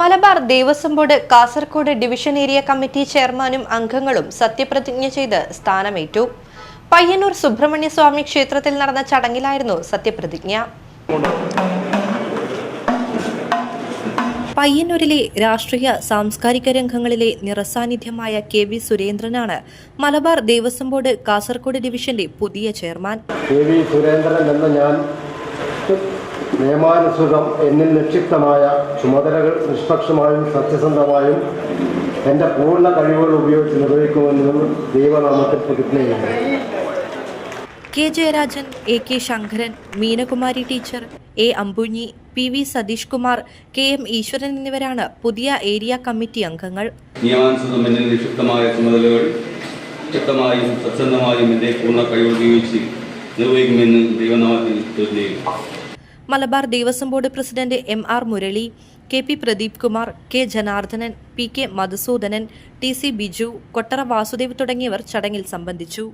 Malabar Devaswom board Kasaragod division area committee ചെയർമാനും അംഗങ്ങളും സത്യപ്രതിജ്ഞ ചെയ്ത് സ്ഥാനമേറ്റു. പയ്യന്നൂർ സുബ്രഹ്മണ്യ സ്വാമി ക്ഷേത്രത്തിൽ നടന്ന ചടങ്ങിലായിരുന്നു സത്യപ്രതിജ്ഞ. പയ്യന്നൂരിലെ രാഷ്ട്രീയ സാംസ്കാരിക രംഗങ്ങളിലെ നിറസാന്നിധ്യമായ കെ വി സുരേന്ദ്രനാണ് മലബാർ ദേവസ്വം ബോർഡ് കാസർഗോഡ് ഡിവിഷന്റെ പുതിയ ചെയർമാൻ. സുരേന്ദ്രൻ എന്ന ഞാൻ നിയമാനുസൃതം എന്നിൽ നിക്ഷിപ്തമായ ചുമതലകൾ നിഷ്പക്ഷമായും സത്യസന്ധമായും എന്റെ പൂർണ കഴിവുകൾ ഉപയോഗിച്ച് നിർവഹിക്കുമെന്നും ദൈവനാമത്തിൽ പ്രതിജ്ഞ ചെയ്യുന്നു K Jayarajan A K Sankaran Meenakumari teacher A Ambunhi P V Satheesh Kumar K M Eswaran എന്നിവരാണ് പുതിയ ഏരിയ കമ്മിറ്റി അംഗങ്ങൾ. നിയമാനുസൃതം എന്നിൽ നിക്ഷിപ്തമായ ചുമതലകൾ ശക്തമായും സത്യസന്ധമായും എന്റെ പൂർണ കഴിവ് ഉപയോഗിച്ച് നിർവഹിക്കുമെന്ന് ദൈവനാമത്തിൽ പ്രതിജ്ഞ ചെയ്യുന്നു Malabar Devaswom board president M R Murali K P Pradeep Kumar K Janardhanan P K Madhusudhanan T C Biju Kottara Vasudev തുടങ്ങിയവർ ചടങ്ങിൽ സംബന്ധിച്ചു.